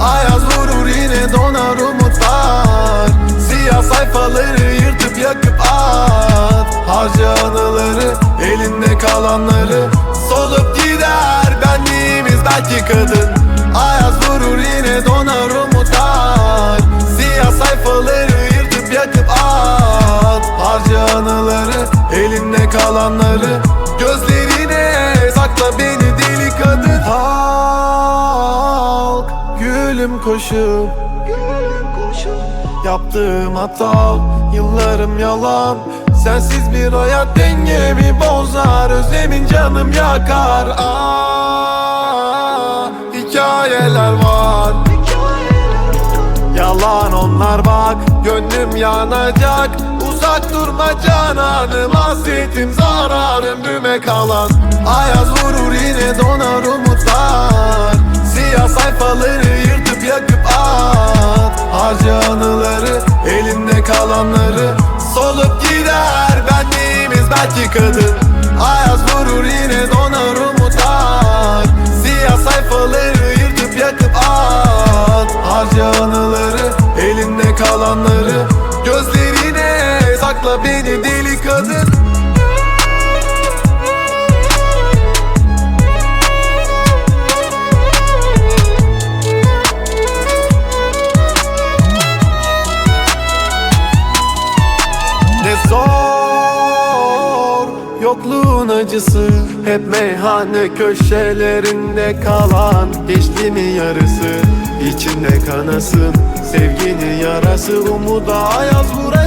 Ayaz vurur yine donar umutlar. Siyah sayfaları yırtıp yakıp at. Harca anıları elinde kalanları belki kadın Ayaz vurur yine donar umutlar Siyah sayfaları yırtıp yakıp at. Harca anıları elinde kalanları. Gözlerine sakla beni deli kadın. Halk gülüm koşup Yaptığım hata yıllarım yalan. Sensiz bir hayat dengemi bozar. Özlemin canım yakar. Aa, Yalan onlar bak Gönlüm yanacak. Uzak durma cananım Hasretim zararım. Düme kalan Ayaz vurur yine donar umutlar. Siyah sayfaları yırtıp yakıp at. Harca anıları elinde kalanları. Solup gider benliğimiz belki kadın Ayaz vurur yine donar elinde kalanları Gözlerine sakla beni deli kadın. Ne zor Yokluğun acısı Hep meyhane köşelerinde kalan Geçti mi yarısı içinde kanasın. Sevginin yarası Umuda ayaz vuran